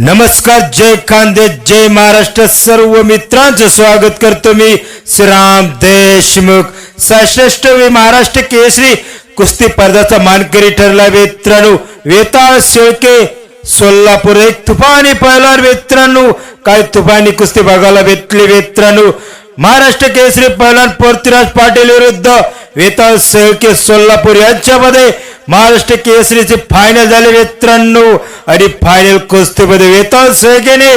नमस्कार जय खानदे जय महाराष्ट्र. सर्व मित्रांचं स्वागत करतो मी श्रीराम देशमुख. सशस्त्रवी महाराष्ट्र केसरी कुस्ती स्पर्धाचा मानकरी ठरला मित्रांनो. वेताळ शेळके सोलापूर एक तुफानी पहिला मित्रांनो. काय तुफानी कुस्ती बघायला भेटली मित्रांनो. महाराष्ट्र केसरी पहिला पृथ्वीराज पाटील विरुद्ध वेताळ शेळके सोलापूर यांच्यामध्ये महाराष्ट्र केसरीचे फायनल झाले त्र्याण्णव. आणि फायनल कुस्तीमध्ये वेताळ शेळकेने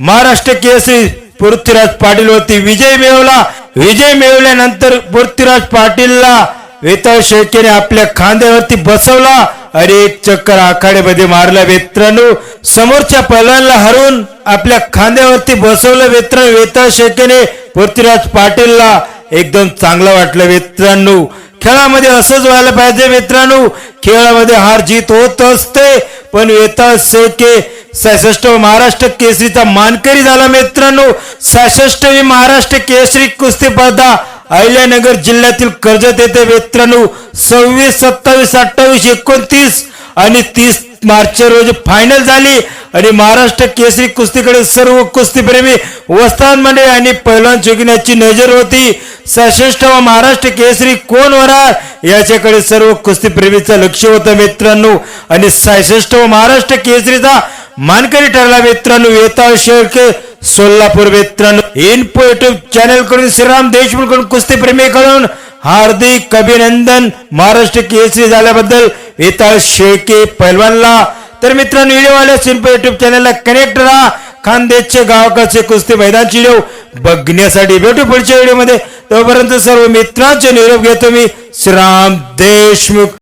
महाराष्ट्र केसरी पृथ्वीराज पाटील होती विजय मिळवला. विजय मिळवल्यानंतर पृथ्वीराज पाटीलला वेताळ शेळकेने आपल्या खांद्यावरती बसवला. आणि एक चक्कर आखाड्यामध्ये मारला मित्रांनो समोरच्या पलांना हरवून आपल्या खांद्यावरती बसवलं मित्र वेताळ शेळकेने पृथ्वीराज पाटीलला एकदम चांगलं वाटलं मित्रांनो खेळामध्ये असंच व्हायला पाहिजे मित्रांनो. खेळामध्ये हार जीत होत असते पण वेताळ के सहासष्ट महाराष्ट्र केसरीचा मानकरी झाला मित्रांनो. सशस्त्रवी महाराष्ट्र केसरी कुस्ती स्पर्धा अहिल्यानगर जिल्ह्यातील कर्जत येथे मित्रांनो. सव्वीस सत्तावीस अठ्ठावीस एकोणतीस आणि तीस मार्च रोजी फायनल झाली. आणि महाराष्ट्र केसरी कुस्तीकडे सर्व कुस्तीप्रेमी वस्ताद मंडळी आणि पैलवान चुकण्याची नजर होती. सशस्त्र व महाराष्ट्र केसरी कोण होणार? याच्याकडे सर्व कुस्तीप्रेमीचं लक्ष होतं मित्रांनो. आणि सशस्त्र व महाराष्ट्र केसरीचा मानकरी ठरला मित्रांनो. येता शेळके सोलापूर मित्रांनो. इन्फो युट्यूब चॅनलकडून श्रीराम देशमुखकडून कुस्तीप्रेमीकडून हार्दिक अभिनंदन. महाराष्ट्र केसरी झाल्याबद्दल येता शेळके पैलवानला तर मित्रांनो व्हिडिओ आल्या सिंपल युट्यूब चॅनलला कनेक्ट राहा. खानदेशचे गावकाचे कुस्ती मैदानची व्हिडिओ बघण्यासाठी भेटू पुढच्या व्हिडिओमध्ये. तोपर्यंत सर्व मित्रांचे निरोप घेतो मी. श्रीराम देशमुख.